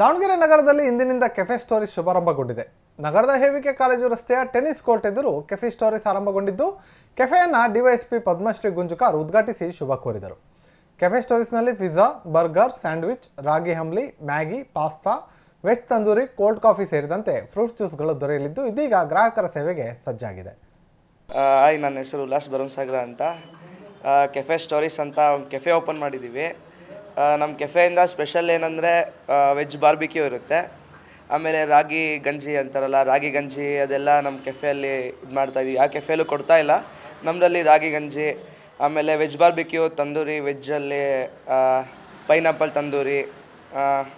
ದಾವಣಗೆರೆ ನಗರದಲ್ಲಿ ಇಂದಿನಿಂದ cafe stories ಶುಭಾರಂಭಗೊಂಡಿದೆ. ನಗರದ ಹೇವಿಕೆ ಕಾಲೇಜು ರಸ್ತೆಯ ಟೆನ್ನಿಸ್ ಕೋರ್ಟ್ ಎದುರು ಕೆಫೆ ಸ್ಟೋರೀಸ್ ಆರಂಭಗೊಂಡಿದ್ದು, ಕೆಫೆಯನ್ನು ಡಿವೈಎಸ್ಪಿ ಪದ್ಮಶ್ರೀ ಗುಂಜುಕಾರ್ ಉದ್ಘಾಟಿಸಿ ಶುಭ ಕೋರಿದರು. Cafe ಸ್ಟೋರೀಸ್ನಲ್ಲಿ pizza, burger, sandwich, ragi hambli, Maggi, pasta, veg tandoori, cold coffee ಸೇರಿದಂತೆ ಫ್ರೂಟ್ಸ್ ಜ್ಯೂಸ್ಗಳು ದೊರೆಯಲಿದ್ದು, ಇದೀಗ ಗ್ರಾಹಕರ ಸೇವೆಗೆ ಸಜ್ಜಾಗಿದೆ. ಹಾಯ್, ನನ್ನ ಹೆಸರು ಉಲ್ಲಾಸ್ ಭರಮಸಾಗರ ಅಂತ. ಕೆಫೆ ಸ್ಟೋರೀಸ್ ಅಂತ ಕೆಫೆ ಓಪನ್ ಮಾಡಿದ್ದೀವಿ. ನಮ್ಮ ಕೆಫೆಯಿಂದ ಸ್ಪೆಷಲ್ ಏನಂದರೆ ವೆಜ್ ಬಾರ್ಬಿಕ್ಯೂ ಇರುತ್ತೆ. ಆಮೇಲೆ ರಾಗಿ ಗಂಜಿ ಅಂತಾರಲ್ಲ, ರಾಗಿ ಗಂಜಿ ಅದೆಲ್ಲ ನಮ್ಮ ಕೆಫೆಯಲ್ಲಿ ಇದು ಮಾಡ್ತಾಯಿದ್ದೀವಿ ಆ ಕೆಫೆಯಲ್ಲೂ ಕೊಡ್ತಾ ಇಲ್ಲ. ನಮ್ಮದಲ್ಲಿ ರಾಗಿ ಗಂಜಿ, ಆಮೇಲೆ ವೆಜ್ ಬಾರ್ಬಿಕ್ಯೂ ತಂದೂರಿ ವೆಜ್ಜಲ್ಲಿ ಪೈನಾಪಲ್ ತಂದೂರಿ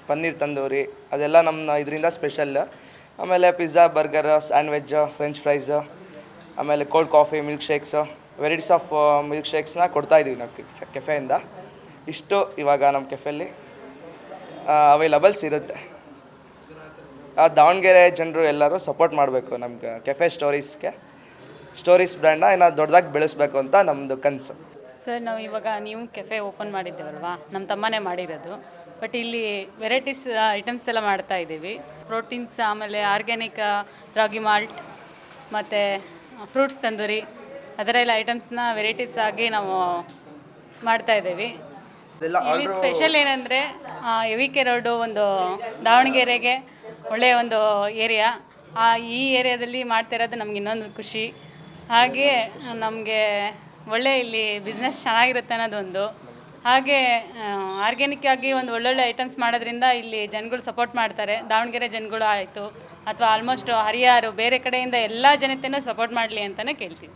ಪನ್ನೀರ್ ತಂದೂರಿ, ಅದೆಲ್ಲ ನಮ್ಮ ಇದರಿಂದ ಸ್ಪೆಷಲ್. ಆಮೇಲೆ pizza burger sandwich French fries ಆಮೇಲೆ cold coffee milk shakes varieties of milk ಶೇಕ್ಸ್ನ ಕೊಡ್ತಾ ಇದ್ದೀವಿ ನಾವು ಕೆಫೆ, ಕೆಫೆಯಿಂದ. ಇಷ್ಟು ಇವಾಗ ನಮ್ಮ ಕೆಫೆಲ್ಲಿ ಅವೈಲಬಲ್ಸ್ ಇರುತ್ತೆ ದಾವಣಗೆರೆ ಜನರು ಎಲ್ಲರೂ ಸಪೋರ್ಟ್ ಮಾಡಬೇಕು ನಮ್ಗೆ ಕೆಫೆ ಸ್ಟೋರೀಸ್ಗೆ ಸ್ಟೋರೀಸ್ ಬ್ರ್ಯಾಂಡ್ನ ಇನ್ನು ದೊಡ್ಡದಾಗಿ ಬೆಳೆಸಬೇಕು ಅಂತ ನಮ್ಮದು ಕನಸು. ಸರ್, ನಾವು ಇವಾಗ ನೀವು ಕೆಫೆ ಓಪನ್ ಮಾಡಿದ್ದೇವಲ್ವಾ? ನಮ್ಮ ತಮ್ಮನೇ ಮಾಡಿರೋದು. ಬಟ್ ಇಲ್ಲಿ ವೆರೈಟೀಸ್ ಐಟಮ್ಸ್ ಎಲ್ಲ ಮಾಡ್ತಾ ಇದ್ದೀವಿ. ಪ್ರೋಟೀನ್ಸ್ ಆಮೇಲೆ ಆರ್ಗ್ಯಾನಿಕ್ ರಾಗಿ ಮಾಲ್ಟ್ ಮತ್ತು ಫ್ರೂಟ್ಸ್ ತಂದೂರಿ ಅದರೆಲ್ಲ ಐಟಮ್ಸ್ನ ವೆರೈಟೀಸ್ ಆಗಿ ನಾವು ಮಾಡ್ತಾ ಇದ್ದೀವಿ. ಇಲ್ಲಿ ಸ್ಪೆಷಲ್ ಏನಂದರೆ ಎ ಕೆ ರೋಡು ಒಂದು ದಾವಣಗೆರೆಗೆ ಒಳ್ಳೆಯ ಒಂದು ಏರಿಯಾ ಆ ಈ ಏರಿಯಾದಲ್ಲಿ ಮಾಡ್ತಿರೋದು ನಮ್ಗೆ ಇನ್ನೊಂದು ಖುಷಿ. ಹಾಗೆ ನಮಗೆ ಒಳ್ಳೆ ಇಲ್ಲಿ ಬಿಸ್ನೆಸ್ ಚೆನ್ನಾಗಿರುತ್ತೆ ಅನ್ನೋದೊಂದು. ಹಾಗೆ ಆರ್ಗ್ಯಾನಿಕ್ ಆಗಿ ಒಂದು ಒಳ್ಳೊಳ್ಳೆ ಐಟಮ್ಸ್ ಮಾಡೋದ್ರಿಂದ ಇಲ್ಲಿ ಜನಗಳು ಸಪೋರ್ಟ್ ಮಾಡ್ತಾರೆ. ದಾವಣಗೆರೆ ಜನಗಳು ಆಯಿತು. ಅಥವಾ ಆಲ್ಮೋಸ್ಟ್ ಹರಿಯಾರು ಬೇರೆ ಕಡೆಯಿಂದ ಎಲ್ಲ ಜನತೆಯೂ ಸಪೋರ್ಟ್ ಮಾಡಲಿ ಅಂತಲೇ ಕೇಳ್ತೀವಿ.